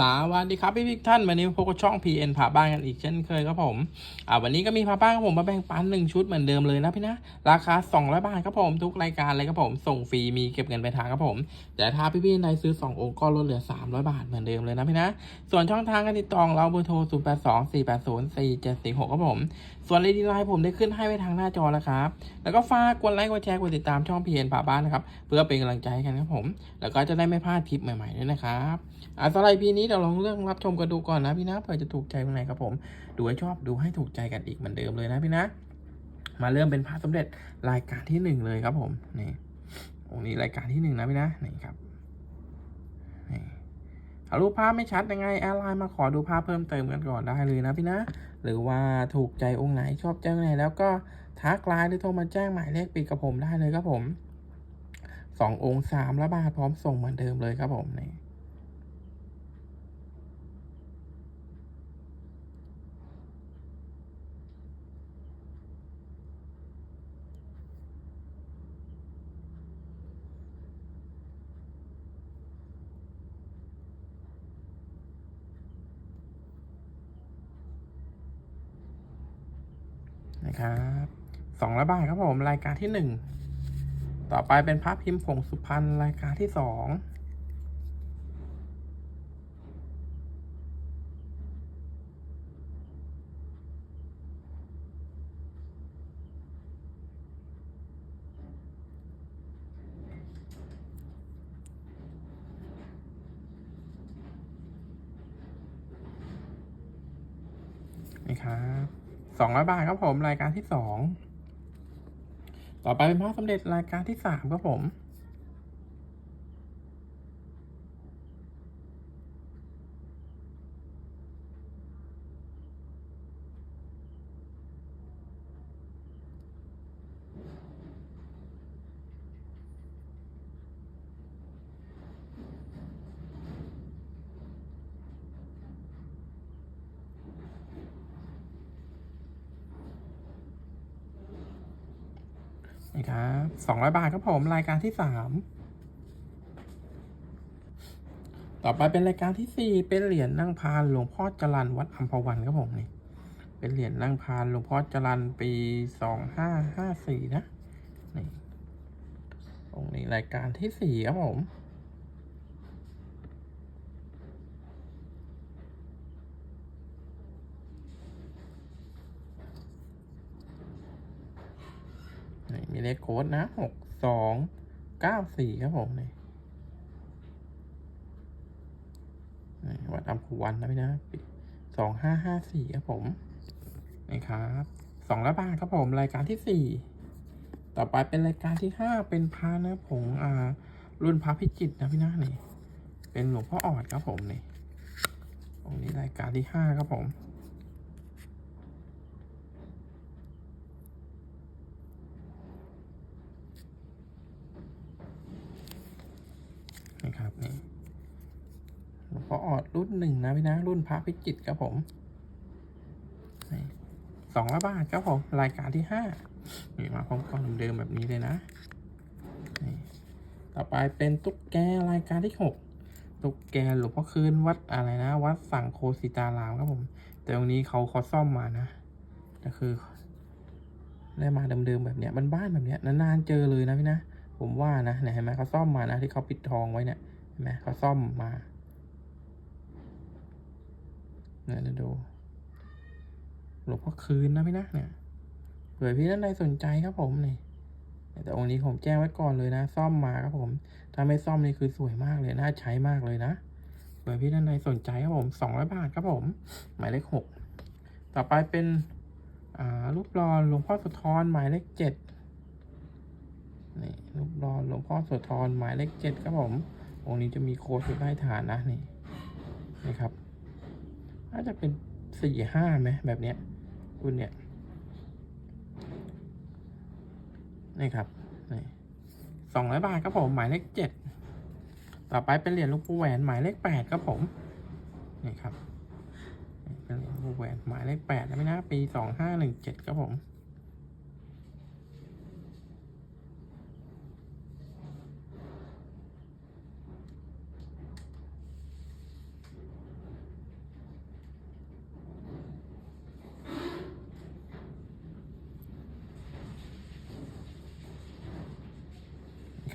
สวัสดีครับพี่พิกท่านวันนี้พบกับช่อง PN พาบ้านกันอีกเช่นเคยครับผมอ่าวันนี้ก็มีพาบ้านครับผมมาแบ่งปันหนึ่งชุดเหมือนเดิมเลยนะพี่นะ ราคา200บาทครับผมทุกรายการเลยครับผมส่งฟรีมีเก็บเงินไปทางครับผม แต่ถ้าพี่พี่ใดซื้อ 2 องค์ก็ลดเหลือ 300 บาทเหมือนเดิมเลยนะพี่นะ ส่วนช่องทางการติดต่อเราเบอร์โทร 0 8 2 4 8 0 4 7 4 6ครับผม ส่วนเลดีไลน์ผมได้ขึ้นให้ไว้ทางหน้าจอแล้วครับ แล้วก็ฝากกดไลค์กดแชร์กดติดตามช่อง PN พาบ้านนะครับ เพื่อเป็นกำลังใจให้กันครับผม แล้วก็จะได้ไม่พลาดคลิปใหม่ๆด้วยนะครับอะสไลด์พีนี้เดี๋ยวลองเรื่องรับชมกันดูก่อนนะพี่นะเผื่อจะถูกใจเป็นไงครับผม ดูให้ชอบดูให้ถูกใจกันอีกเหมือนเดิมเลยนะพี่นะ มาเริ่มเป็นพระสมเด็จรายการที่หนึ่งเลยครับผมนี่องค์นี้รายการที่หนึ่งนะพี่นะนี่ครับนี่ถ้ารูปภาพไม่ชัดยังไงแอดไลน์มาขอดูภาพเพิ่มเติมกันก่อนได้เลยนะพี่นะ หรือว่าถูกใจองค์ไหนชอบใจองค์ไหน แล้วก็ทักไลน์หรือโทรมาแจ้งหมายเลขปิดกับผมได้เลยครับผมสององค์สามละบาทพร้อมส่งเหมือนเดิมเลยครับผมนี่ ครับสองร้อยบาทครับผมรายการที่หนึ่งต่อไปเป็นพระพิมพ์ผงสุพรรณรายการที่สองนะครับ สองร้อยบาทครับผมรายการที่สองต่อไปเป็นพระสมเด็จรายการที่สามครับผม นี่ครับสองร้อยบาทครับผมรายการที่สามต่อไปเป็นรายการที่สี่เป็นเหรียญนั่งพานหลวงพ่อจรันวัดอัมพวันครับผมนี่เป็นเหรียญนั่งพานหลวงพ่อจรันปีสองห้าห้าสี่นะนี่ตรงนี้รายการที่สี่ครับผม เลขโค้ดนะหกสองเก้าสี่ครับผมนี่วัดอัมพวันนะพี่นะสองห้าห้าสี่ครับผมนี่ครับสองละบาทครับผมรายการที่สี่ต่อไปเป็นรายการที่ห้าเป็นพานะผงอ่า รุ่นพระพิจิตนะพี่นะนี่เป็นหลวงพ่อออดครับผมนี่ตรงนี้รายการที่ห้าครับผม นะครับนี่หลวงพ่อออดรุ่นหนึ่งนะพี่นะรุ่นพระพิจิตครับผมสองร้อยบาทครับผม รายการที่ห้านี่มาพร้อมกล่องเดิมแบบนี้เลยนะนี่ต่อไปเป็นตุ๊กแกรายการที่หกตุ๊กแกหลวงพ่อคืนวัดอะไรนะ วัดฝั่งโคสิตารามครับผม แต่ตรงนี้เขาเขาซ่อมมานะก็คือ ได้มาเดิมๆแบบเนี้ยบ้านๆแบบเนี้ยนานๆเจอเลยนะพี่นะ ผมว่านะเห็นไหมเขาซ่อมมานะที่เขาปิดทองไว้เนี่ยเห็นไหมเขาซ่อมมาเนี่ยเดี๋ยวดูหลวงพ่อคืนนะพี่นะเนี่ยเผื่อพี่ท่านใดสนใจครับผมนี่แต่องค์นี้ผมแจ้งไว้ก่อนเลยนะ ซ่อมมาครับผม ถ้าไม่ซ่อมนี่คือสวยมากเลยน่าใช้มากเลยนะเผื่อพี่ท่านใดสนใจครับผมสองร้อยบาทครับผม หมายเลขหกต่อไปเป็นอ่ารูปหล่อหลวงพ่อสุธรหมายเลขเจ็ด รูปรอหลวงพ่อโสธรหมายเลขเจ็ดครับผมองค์นี้จะมีโค้ดอยู่ใต้ฐานนะนี่นี่ครับน่าจะเป็นสี่ห้าไหมแบบเนี้ยรุ่นเนี้ยนี่ครับนี่สองร้อยบาทครับผมหมายเลขเจ็ดต่อไปเป็นเหรียญลูกปูแหวนหมายเลขแปดครับผมนี่ครับเป็นเหรียญลวงปูแหวนหมายเลขแปดนะไม่นะปีสองห้าหนึ่งเจ็ดครับผม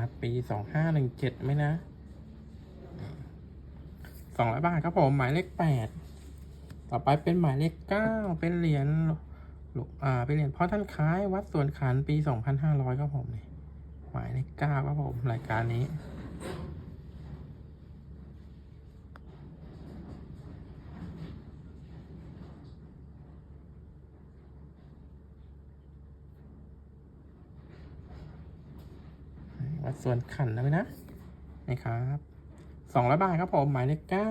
ชัดปีสองห้าหนึ่งเจ็ดไหมนะสองร้อยบาทครับผม หมายเลขแปดต่อไปเป็นหมายเลขเก้าเป็นเหรียญหลวงอ่าเป็นเหรียญพ่อท่านคล้าย วัดสวนขันปีสองพันห้าร้อยครับผมนี่หมายเลขเก้าครับผม รายการนี้ วัด ส่วนขันนะพี่นะนี่ครับสองร้อยบาทครับผมหมายเลขเก้า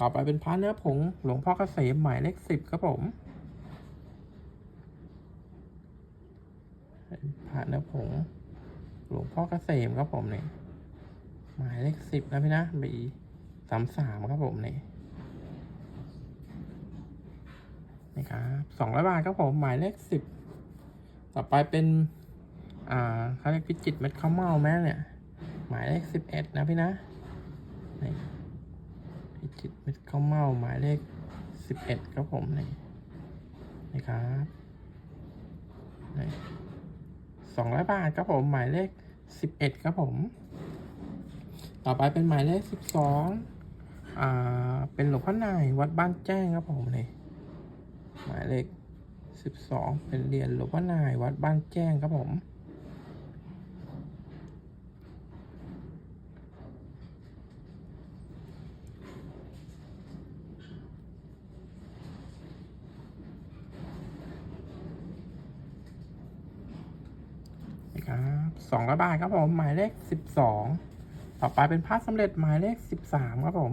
ต่อไปเป็นพระเนื้อผงหลวงพ่อเกษมหมายเลขสิบครับผมพระเนื้อผงหลวงพ่อเกษมครับผมเนี่ยหมายเลขสิบนะพี่นะบีสามสามครับผมเนี่ยนี่ครับสองร้อยบาทครับผมหมายเลขสิบต่อไปเป็น อ่าเขาเรียกพิจิตเม็ดข้าวเมาแม่เนี่ย หมายเลขสิบเอ็ดนะพี่นะนี่พิจิตเม็ดข้าวเมาหมายเลขสิบเอ็ดครับผมนี่นี่ครับนี่สองร้อยบาทครับผมหมายเลขสิบเอ็ดครับผม ต่อไปเป็นหมายเลขสิบสองอ่าเป็นหลวงพ่อนายวัดบ้านแจ้งครับผมนี่หมายเลขสิบสองเป็นเหรียญหลวงพ่อนายวัดบ้านแจ้งครับผม ครับสองร้อยบาทครับผม หมายเลขสิบสองต่อไปเป็นพาสสำเร็จหมายเลขสิบสามครับผม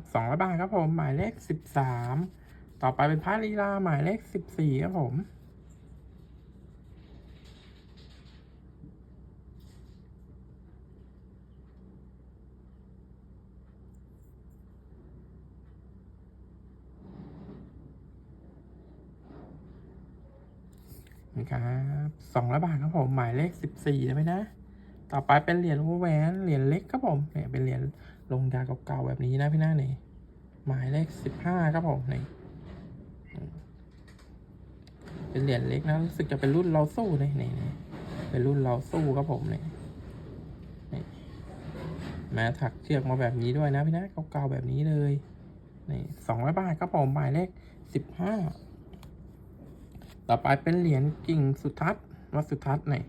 นะครับสองร้อยบาทครับผม หมายเลขสิบสามต่อไปเป็นพระลีลาหมายเลขสิบสี่ครับผมนะครับสองร้อยบาทครับผม หมายเลขสิบสี่ได้ไหมนะ ต่อไปเป็นเหรียญหัวแหวน เหรียญเล็กครับผมเนี่ยเป็นเหรียญ ลงดาเก่าๆแบบนี้นะพี่หน้านี่หมายเลขสิบห้าครับผมนี่เป็นเหรียญเล็กนะรู้สึกจะเป็นรุ่นเราสู้นี่นี่นี่เป็นรุ่นเราสู้ครับผมนี่นี่แม้ถักเชือกมาแบบนี้ด้วยนะพี่นะเก่าๆแบบนี้เลยนี่สองร้อยบาทครับผมหมายเลขสิบห้าต่อไปเป็นเหรียญกิ่งสุทัศน์วัดสุทัศน์นี่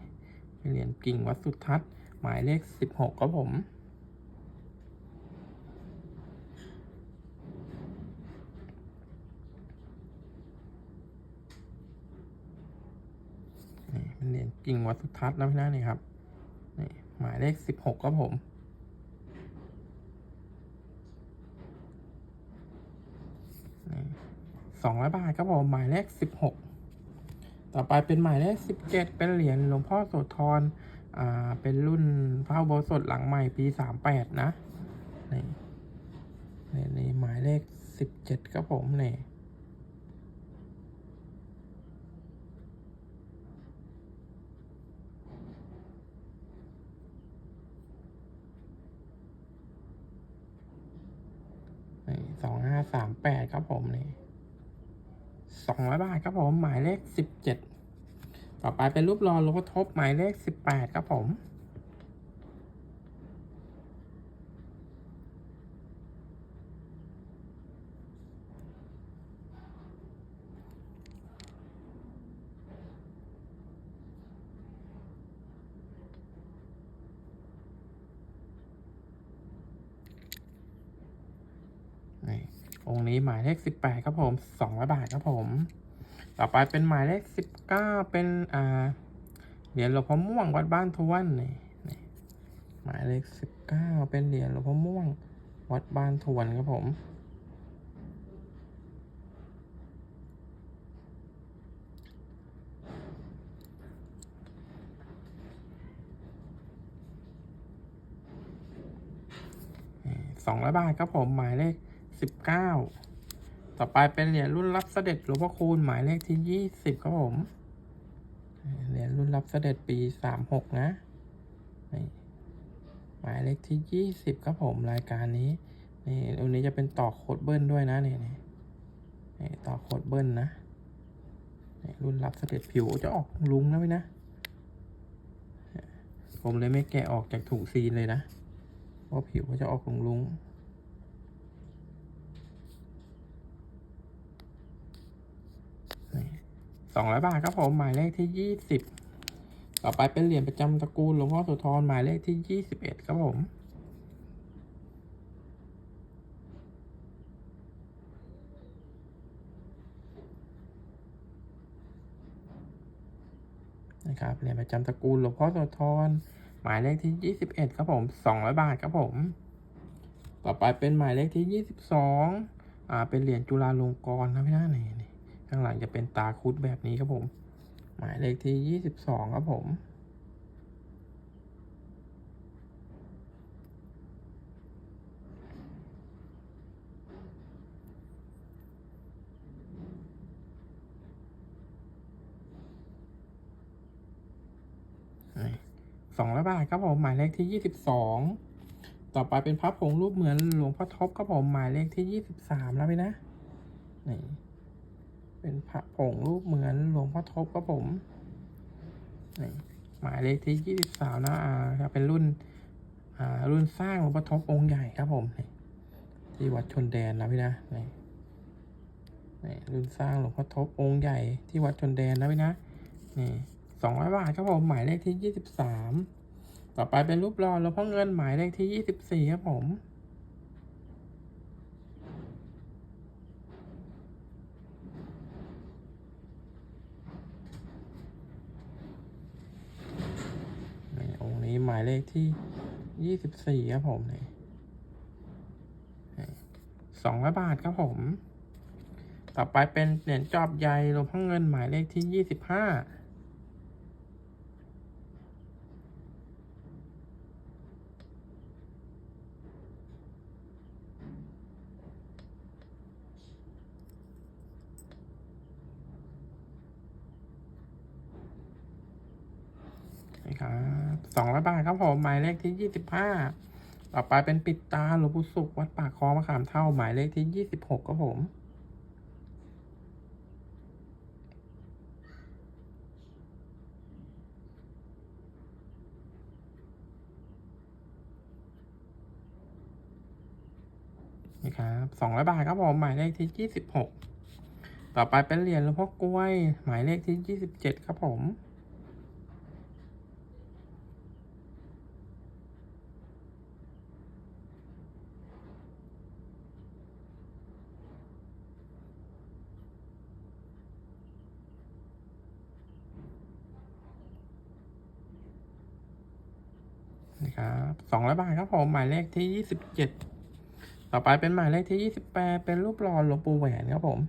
เป็นเหรียญกิ่งวัดสุทัศน์หมายเลขสิบหกครับผม นี่เป็นเหรียญ กิ่งวัดสุทัศน์นะพี่นะนี่ครับนี่หมายเลขสิบหกครับผมสองร้อยบาทครับผมหมายเลขสิบหกต่อไปเป็นหมายเลขสิบเจ็ดเป็นเหรียญหลวงพ่อโสธรอ่าเป็นรุ่นพระโบสถหลังใหม่ปีสามแปดนะนี่นี่นี่หมายเลขสิบเจ็ดครับผมนี่ สามแปดครับผมนี่สองร้อยบาทครับผม หมายเลขสิบเจ็ดต่อไปเป็นรูปรอลวงพ่อทบหมายเลขสิบแปดครับผมี้หมายเลข 18 ครับผม200บาทครับผม ต่อไปเป็นหมายเลข 19 เป็นอ่าเหรียญหลวงพ่อม่วงวัดบ้านทวนนี่หมายเลข 19 เป็นเหรียญหลวงพ่อม่วงวัดบ้านทวนครับผมสองร้อยบาทครับผมหมายเลข สิบเก้าต่อไปเป็นเหรียญรุ่นรับเสด็จหลวงพ่อคูณหมายเลขที่ยี่สิบครับผม เหรียญรุ่นรับเสด็จปีสามหกนะนี่หมายเลขที่ยี่สิบครับผมรายการนี้ นี่อันนี้จะเป็นต่อโคดเบิ้ลด้วยนะนี่นี่นี่ต่อโคดเบิ้ลนะนี่รุ่นรับเสด็จผิวจะออกลุงนะพี่นะ ผมเลยไม่แกะออกจากถุงซีนเลยนะ เพราะผิวก็จะออกลุงลุง สองร้อยบาทครับผมหมายเลขที่ยี่สิบต่อไปเป็นเหรียญประจำตระกูลหลวงพ่อโสุธรหมายเลขที่ยี่สิบเอ็ดครับผมนะครับเหรียญประจำตระกูลหลวงพ่อโสธรหมายเลขที่ยี่สิบเอ็ดครับผมสองร้อยบาทครับผม ต่อไปเป็นหมายเลขที่ยี่สิบสองอ่าเป็นเหรียญจุฬาลงกรณ์นะพี่น้านี่ ข้างหลังจะเป็นตาคุดแบบนี้ครับผม หมายเลขที่ยี่สิบสองครับผมสองร้อยบาทครับผม หมายเลขที่ยี่สิบสองต่อไปเป็นพระผงรูปเหมือนหลวงพ่อทบครับผม หมายเลขที่ยี่สิบสามแล้วไปนะนี่ เป็นพระผงรูปเหมือนหลวงพ่อทบครับผมนี่หมายเลขที่ยี่สิบสามนะอ่าจะเป็นรุ่นอ่ารุ่นสร้างหลวงพ่อทบองค์ใหญ่ครับผมนี่ที่วัดชนแดนนะพี่นะนี่นี่รุ่นสร้างหลวงพ่อทบองค์ใหญ่ที่วัดชนแดนนะพี่นะนี่สองร้อยบาทครับผมหมายเลขที่ยี่สิบสามต่อไปเป็นรูปหล่อหลวงพ่อเงินหมายเลขที่ยี่สิบสี่ครับผม นี่องค์นี้หมาย เลขที่ยี่สิบสี่ครับผมนี่สองร้อยบาทครับผม ต่อไปเป็นเหรียญจอบใหญ่หลวงพ่อเงินหมายเลขที่ยี่สิบห้า นะครับ สองร้อยบาทครับผมหมายเลขที่ยี่สิบห้าต่อไปเป็นปิดตาหลวงปู่สุขวัดปากคลองมะขามเท่าหมายเลขที่ยี่สิบหกครับผมนี่ครับสองร้อยบาทครับผมหมายเลขที่ยี่สิบหกต่อไปเป็นเหรียญหลวงพ่อกล้วย หมายเลขที่ยี่สิบเจ็ดครับผม นะครับสองร้อยบาทครับผมหมายเลขที่ยี่สิบเจ็ดต่อไปเป็นหมายเลขที่ยี่สิบแปดเป็นรูปหล่อหลวงปู่แหวนครับผม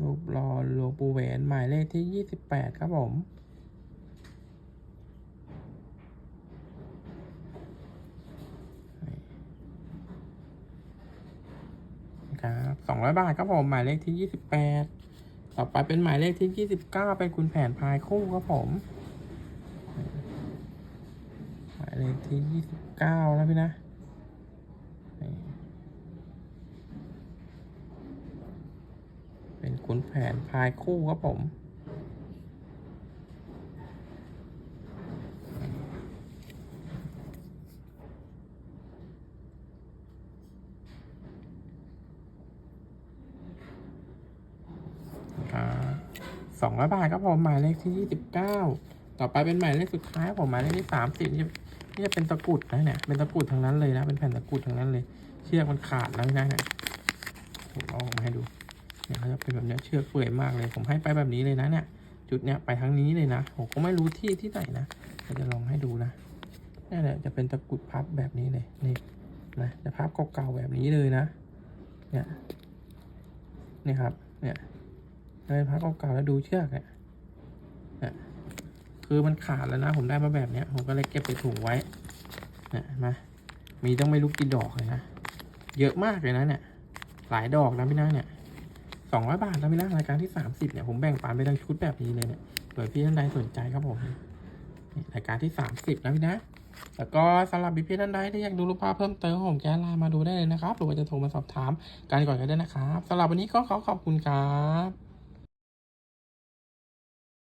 รูปหล่อหลวงปู่แหวนหมายเลขที่ยี่สิบแปดครับผมครับสองร้อยบาทครับผม หมายเลขที่ยี่สิบแปดต่อไปเป็นหมายเลขที่ยี่สิบเก้าเป็นคุณแผนพายคู่ครับผม หมาย เลขที่ยี่สิบเก้าแล้วพี่นะเป็นขุนแผนพายคู่ครับผมสองร้อยบาทครับผมหมายเลขที่ยี่สิบเก้าต่อไปเป็นหมายเลขสุดท้ายผมหมายเลขที่สามสิบ นี่จะเป็นตะกุดนะเนี่ย เป็นตะกุดทางนั้นเลยนะ เป็นแผ่นตะกุดทางนั้นเลย เชือกมันขาดแล้วนะเนี่ยผมเอาออกมาให้ดู เนี่ยเขาจะเป็นแบบนี้เชือกเปื่อยมากเลย ผมให้ไปแบบนี้เลยนะเนี่ย จุดเนี้ยไปทางนี้เลยนะ ผมก็ไม่รู้ที่ที่ไหนนะเราจะลองให้ดูนะนี่แหละจะเป็นตะกุดพับแบบนี้เลย นี่นะ จะพับเก่าๆแบบนี้เลยนะ เนี่ย นี่ครับ เนี่ยเป็นพับเก่าๆแล้วดูเชือกเนี่ย คือมันขาดแล้วนะ ผมได้มาแบบเนี้ย ผมก็เลยเก็บใส่ถุงไว้เนี่ยเห็นไหมมีต้องไม่รู้กี่ดอกเลยนะ เยอะมากเลยนะเนี่ย หลายดอกนะพี่นะเนี่ยสองร้อยบาทนะพี่นะรายการที่สามสิบเนี่ยผมแบ่งปันไปทั้งชุดแบบนี้เลยเนี่ยเผื่อพี่ท่านใดสนใจครับผมรายการที่สามสิบนะพี่นะแล้วก็สำหรับพี่ๆท่านใดที่อยากดูรูปภาพเพิ่มเติมผมแกไลน์มาดูได้เลยนะครับหรือว่าจะโทรมาสอบถามกันก่อนก็ได้นะครับสำหรับวันนี้ก็ขอขอบคุณครับ